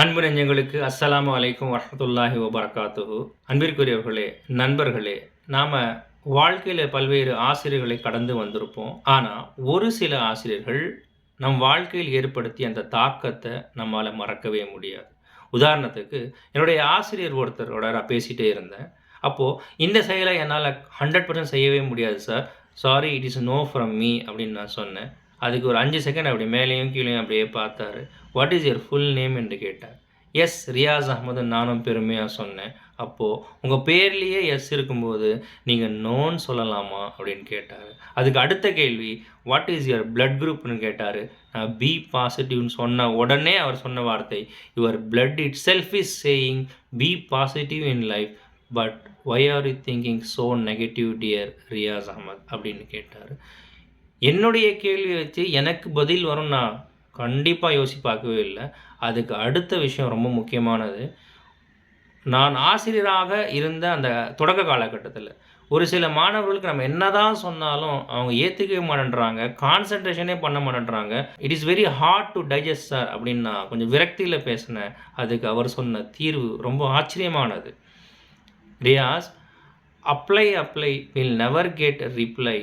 அன்பு நெஞ்சங்களுக்கு அஸ்ஸலாமு அலைக்கும் வரமத்துல்லாஹி வபரகாத்துஹு. அன்பிற்குரியவர்களே நண்பர்களே நாம் வாழ்க்கையில் பல்வேறு ஆசிரியர்களை கடந்து வந்திருப்போம். ஆனால் ஒரு சில ஆசிரியர்கள் நம் வாழ்க்கையில் ஏற்படுத்திய அந்த தாக்கத்தை நம்மால் மறக்கவே முடியாது. உதாரணத்துக்கு என்னுடைய ஆசிரியர் ஒருத்தரோட நான் பேசிகிட்டே இருந்தேன். அப்போது இந்த செயலை என்னால் ஹண்ட்ரட் பர்சன்ட் செய்யவே முடியாது sir sorry it is no from me அப்படின்னு நான் சொன்னேன். அதுக்கு ஒரு அஞ்சு செகண்ட் அப்படி மேலேயும் கீழேயும் அப்படியே பார்த்தாரு. What is your full name என்று கேட்டார். எஸ் ரியாஸ் அகமது நானும் பெருமையாக சொன்னேன். அப்போது உங்கள் பேர்லேயே எஸ் இருக்கும்போது நீங்கள் நோன் சொல்லலாமா அப்படின்னு கேட்டார். அதுக்கு அடுத்த கேள்வி வாட் இஸ் யுவர் பிளட் குரூப்னு கேட்டார். நான் பி பாசிட்டிவ்னு சொன்ன உடனே அவர் சொன்ன வார்த்தை your blood itself is saying be positive in life but why are you thinking so negative dear Riyaz Ahmed அப்படின்னு கேட்டார். என்னுடைய கேள்வியை வச்சு எனக்கு பதில் வரும்னா கண்டிப்பாக யோசி பார்க்கவே இல்லை. அதுக்கு அடுத்த விஷயம் ரொம்ப முக்கியமானது. நான் ஆசிரியராக இருந்த அந்த தொடக்க காலகட்டத்தில் ஒரு சில மாணவர்களுக்கு நம்ம என்னதான் சொன்னாலும் அவங்க ஏற்றுக்கவே மாட்டேன்றாங்க கான்சன்ட்ரேஷனே பண்ண மாட்டேன்றாங்க. It is very hard to digest sir அப்படின்னு நான் கொஞ்சம் விரக்தியில் பேசினேன். அதுக்கு அவர் சொன்ன தீர்வு ரொம்ப ஆச்சரியமானது. Riyaz apply apply will never get reply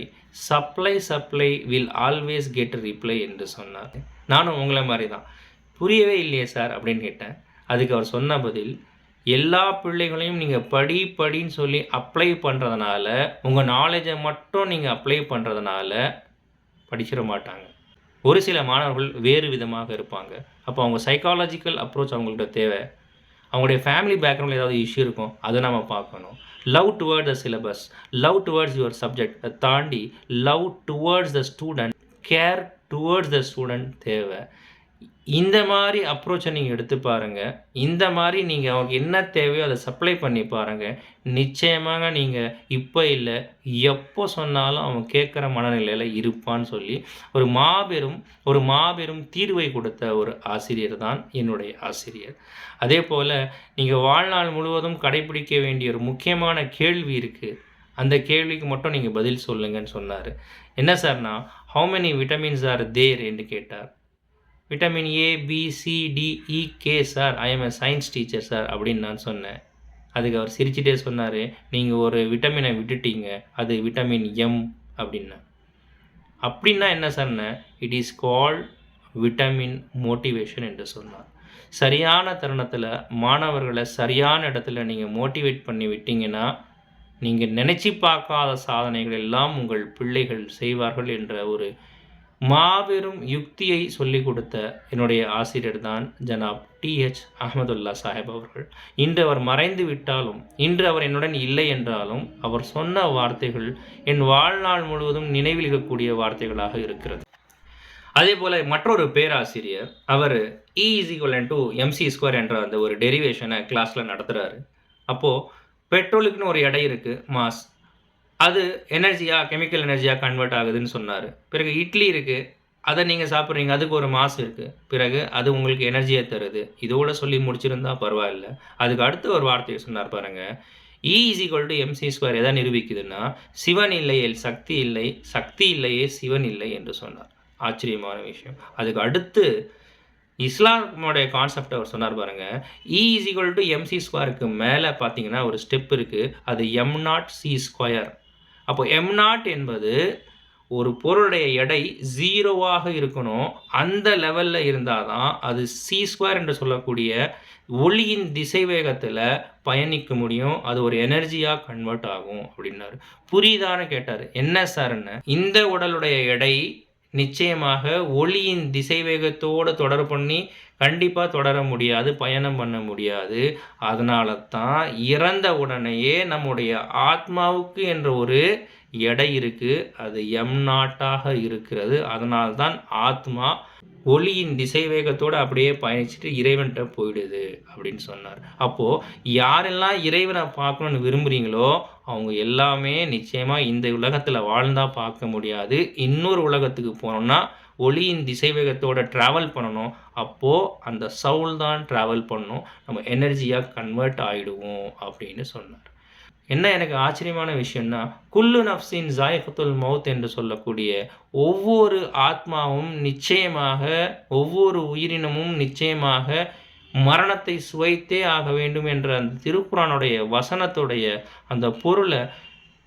supply supply will always get reply என்று சொன்னார். நானும் உங்களை மாதிரி தான் புரியவே இல்லையே சார் அப்படின்னு கேட்டேன். அதுக்கு அவர் சொன்ன பதில் எல்லா பிள்ளைகளையும் நீங்கள் படி படின்னு சொல்லி அப்ளை பண்ணுறதுனால உங்கள் நாலேஜை மட்டும் நீங்கள் அப்ளை பண்ணுறதுனால படிச்சிட மாட்டாங்க. ஒரு சில மாணவர்கள் வேறு விதமாக இருப்பாங்க. அப்போ அவங்க சைக்காலஜிக்கல் அப்ரோச் அவங்கள்ட்ட தேவை. அவங்களுடைய ஃபேமிலி பேக்ரவுண்டில் ஏதாவது இஷ்யூ இருக்கும் அதை நம்ம பார்க்கணும். Love towards the syllabus love towards your subject தாண்டி love towards the student care towards the student தேவை. இந்த மாதிரி அப்ரோச்சை நீங்கள் எடுத்து பாருங்கள் இந்த மாதிரி நீங்கள் அவங்க என்ன தேவையோ அதை சப்ளை பண்ணி பாருங்கள் நிச்சயமாக நீங்கள் இப்போ இல்லை எப்போ சொன்னாலும் அவன் கேட்குற மனநிலையில் இருப்பான்னு சொல்லி ஒரு மாபெரும் ஒரு மாபெரும் தீர்வை கொடுத்த ஒரு ஆசிரியர் தான் என்னுடைய ஆசிரியர். அதே போல் நீங்கள் வாழ்நாள் முழுவதும் கடைபிடிக்க வேண்டிய ஒரு முக்கியமான கேள்வி இருக்குது அந்த கேள்விக்கு மட்டும் நீங்கள் பதில் சொல்லுங்கன்னு சொன்னார். என்ன சார்னா how many vitamins are there என்று கேட்டார். Vitamin A B C D E K sir I am a science teacher sir அப்படின்னு நான் சொன்னேன். அதுக்கு அவர் சிரிச்சிட்டே சொன்னார் நீங்கள் ஒரு விட்டமினை விட்டுட்டீங்க அது விட்டமின் எம் அப்படின்னா. அப்படின்னா என்ன சார்ன it is called vitamin motivation என்று சொன்னார். சரியான தருணத்தில் மாணவர்களை சரியான இடத்துல நீங்கள் மோட்டிவேட் பண்ணி விட்டீங்கன்னா நீங்கள் நினச்சி பார்க்காத சாதனைகள் எல்லாம் உங்கள் பிள்ளைகள் செய்வார்கள் என்ற ஒரு மாபெரும் யுக்தியை சொல்லிக் கொடுத்த என்னுடைய ஆசிரியர் தான் ஜனாப் டிஹெச் அகமதுல்லா சாஹிப் அவர்கள். இன்று அவர் மறைந்து விட்டாலும் இன்று அவர் என்னுடன் இல்லை என்றாலும் அவர் சொன்ன வார்த்தைகள் என் வாழ்நாள் முழுவதும் நினைவில் இருக்கக்கூடிய வார்த்தைகளாக இருக்கிறது. அதே போல் மற்றொரு பேராசிரியர் அவர் E is equal to MC square என்ற அந்த ஒரு டெரிவேஷனை கிளாஸில் நடத்துகிறாரு அப்போது பெட்ரோலுக்குன்னு ஒரு எடை இருக்குது மாஸ். அது எனர்ஜியாக கெமிக்கல் எனர்ஜியாக கன்வெர்ட் ஆகுதுன்னு சொன்னார். பிறகு இட்லி இருக்குது அதை நீங்கள் சாப்பிட்றீங்க அதுக்கு ஒரு மாசு இருக்குது பிறகு அது உங்களுக்கு எனர்ஜியை தருது. இதோட சொல்லி முடிச்சிருந்தா பரவாயில்ல. அதுக்கு அடுத்து ஒரு வார்த்தையை சொன்னார் பாருங்கள் E is equal to MC square எதை நிரூபிக்குதுன்னா சிவன் இல்லையே சக்தி இல்லை சக்தி இல்லையே சிவன் இல்லை என்று சொன்னார். ஆச்சரியமான விஷயம். அதுக்கு அடுத்து இஸ்லாமோடைய கான்செப்ட் அவர் சொன்னார் பாருங்க. E E is equal to MC ஸ்கொயருக்கு மேலே பார்த்தீங்கன்னா ஒரு ஸ்டெப் இருக்குது அது எம் நாட் சி ஸ்கொயர் அப்போ எம் நாட் என்பது ஒரு பொருளுடைய எடை ஜீரோவாக இருக்கணும். அந்த லெவலில் இருந்தால் தான் அது சி ஸ்கொயர் என்று சொல்லக்கூடிய ஒளியின் திசை வேகத்தில் பயணிக்க முடியும். அது ஒரு எனர்ஜியாக கன்வெர்ட் ஆகும் அப்படின்னாரு. புரியுதான்னு கேட்டார். என்ன சார்ன்னு இந்த உடலுடைய எடை நிச்சயமாக ஒளியின் திசை வேகத்தோடு தொடர் பண்ணி கண்டிப்பாக தொடர முடியாது பயணம் பண்ண முடியாது. அதனால தான் இறந்த உடனேயே நம்முடைய ஆத்மாவுக்கு என்ற ஒரு எடை இருக்குது அது எம் நாட்டாக இருக்கிறது. அதனால்தான் ஆத்மா ஒளியின் திசை வேகத்தோடு அப்படியே பயணிச்சுட்டு இறைவன்கிட்ட போயிடுது அப்படின்னு சொன்னார். அப்போது யாரெல்லாம் இறைவனை பார்க்கணுன்னு விரும்புகிறீங்களோ அவங்க எல்லாமே நிச்சயமாக இந்த உலகத்தில் வாழ்ந்தால் பார்க்க முடியாது. இன்னொரு உலகத்துக்கு போனோம்னா ஒளியின் திசைவேகத்தோட ட்ராவல் பண்ணணும். அப்போது அந்த சவுல் தான் ட்ராவல் பண்ணணும் நம்ம எனர்ஜியாக கன்வெர்ட் ஆகிடுவோம் அப்படின்னு சொன்னார். என்ன எனக்கு ஆச்சரியமான விஷயம்னா குல்லு நஃப்சின் ஜாயகத்துல் மவுத் என்று சொல்லக்கூடிய ஒவ்வொரு ஆத்மாவும் நிச்சயமாக ஒவ்வொரு உயிரினமும் நிச்சயமாக மரணத்தை சுவைத்தே ஆக வேண்டும் என்ற அந்த திருக்குறானுடைய வசனத்துடைய அந்த பொருளை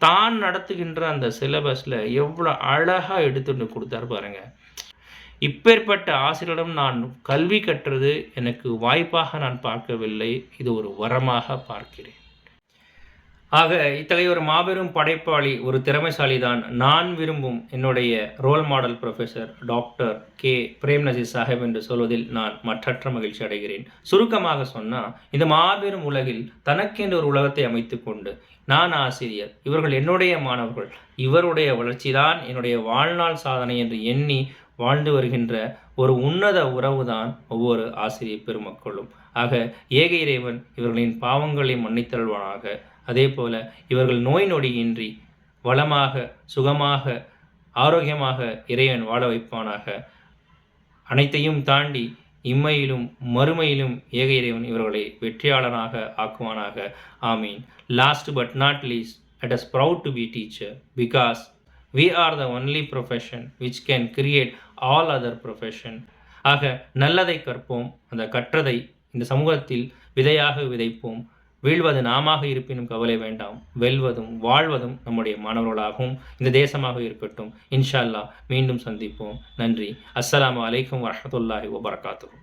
தான் நடத்துகின்ற அந்த சிலபஸில் எவ்வளோ அழகாக எடுத்துட்டு கொடுத்தாரு பாருங்கள் இப்பேற்பட்ட ஆசிரியரிடம் நான் கல்வி கற்றது எனக்கு வாய்ப்பாக நான் பார்க்கவில்லை இது ஒரு வரமாக பார்க்கிறேன். ஆக இத்தகைய ஒரு மாபெரும் படைப்பாளி ஒரு திறமைசாலி தான் நான் விரும்பும் என்னுடைய role model professor doctor K. Prem Naseer Sahib என்று சொல்வதில் நான் மற்றற்ற மகிழ்ச்சி அடைகிறேன். சுருக்கமாக சொன்னால் இந்த மாபெரும் உலகில் தனக்கென்று ஒரு உலகத்தை அமைத்து கொண்டு நான் ஆசிரியர் இவர்கள் என்னுடைய மாணவர்கள் இவருடைய வளர்ச்சி தான் என்னுடைய வாழ்நாள் சாதனை என்று எண்ணி வாழ்ந்து வருகின்ற ஒரு உன்னத உறவு தான் ஒவ்வொரு ஆசிரியர் பெருமக்களும். ஆக ஏக இறைவன் இவர்களின் பாவங்களை மன்னித்தருள்வானாக. அதே போல இவர்கள் நோய் நொடியின்றி வளமாக சுகமாக ஆரோக்கியமாக இறைவன் வாழ வைப்பானாக. அனைத்தையும் தாண்டி இம்மையிலும் மறுமையிலும் ஏக இறைவன் இவர்களை வெற்றியாளனாக ஆக்குவானாக. ஆமீன். Last but not least at as proud to be teacher because we are the only profession which can create all other profession ஆக நல்லதை கற்போம் அந்த கற்றதை இந்த சமூகத்தில் விதையாக விதைப்போம். வீழ்வது நாமாக இருப்பினும் கவலை வேண்டாம். வெல்வதும் வாழ்வதும் நம்முடைய மாணவர்களாகவும் இந்த தேசமாக இருக்கட்டும். இன்ஷா அல்லாஹ் மீண்டும் சந்திப்போம். நன்றி. அஸ்லாம் அலைக்கும் வரமத்துல்லாஹி வபரகாத்துஹு.